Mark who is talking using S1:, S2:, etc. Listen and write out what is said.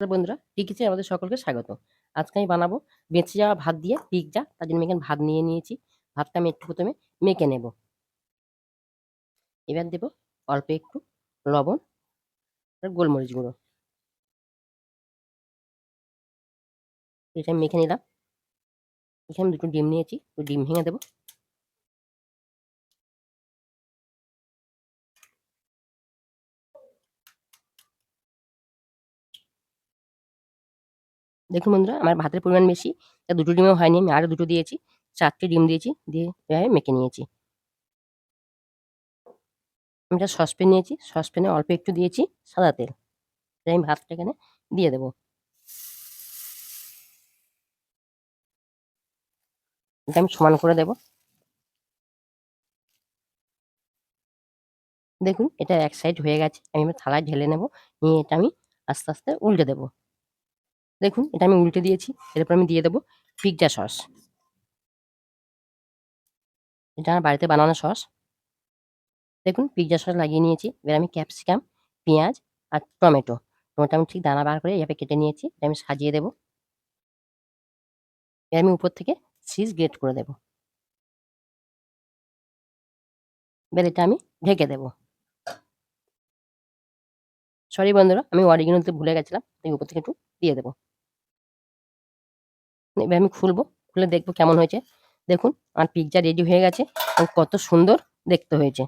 S1: বন্ধুরা টিকিচে আমাদের সকলকে স্বাগত। আজকে আমি বানাবো বেঁচে যাওয়া ভাত দিয়ে পিৎজা তার জন্য এখানে ভাত নিয়ে নিয়েছি। ভাতটা আমি একটু প্রথমে মেখে নেব। এবার দেব অল্প একটু লবণ আর গোলমরিচ গুঁড়ো। এটা মেখে নিলাম। এখানে দুটো ডিম নিয়েছি, তো ডিম ভেঙে দেবো। দেখুন বন্ধুরা, আমার ভাতের পরিমাণ বেশি, তা দুটো ডিমও হয়নি, আমি আরও দুটো দিয়েছি, চারটে ডিম দিয়েছি, দিয়ে এভাবে মেখে নিয়েছি। আমি একটা সসপ্যান নিয়েছি, সসপ্যানে অল্প একটু দিয়েছি সাদা তেল আমি ভাতটা এখানে দিয়ে দেবো। এটা আমি সমান করে দেব। দেখুন, এটা এক সাইড হয়ে গেছে, আমি থালায় ঢেলে নেব, নিয়ে এটা আমি আস্তে আস্তে উল্টে দেবো। দেখুন, এটা আমি উল্টে দিয়েছি, এরপর আমি দিয়ে দেবো পিৎজা সস এটা আমার বাড়িতে বানানো সস দেখুন পিৎজা সস লাগিয়ে নিয়েছি, এবার আমি ক্যাপসিকাম পেঁয়াজ আর টমেটো। টমেটো আমি ঠিক দানা বার করে এভাবে কেটে নিয়েছি, এটা আমি সাজিয়ে দেবো। এবার আমি উপর থেকে চিজ গ্রেট করে দেবো। এবার এটা আমি ঢেকে দেবো। সরি বন্ধুরা, আমি অরিজিনাল দিতে ভুলে গেছিলাম, তাই উপর থেকে একটু দিয়ে দেবো। এবার আমি খুলবো, খুলে দেখব কেমন হয়েছে। দেখুন, আর পিৎজা রেডি হয়ে গেছে কত সুন্দর দেখতে হয়েছে।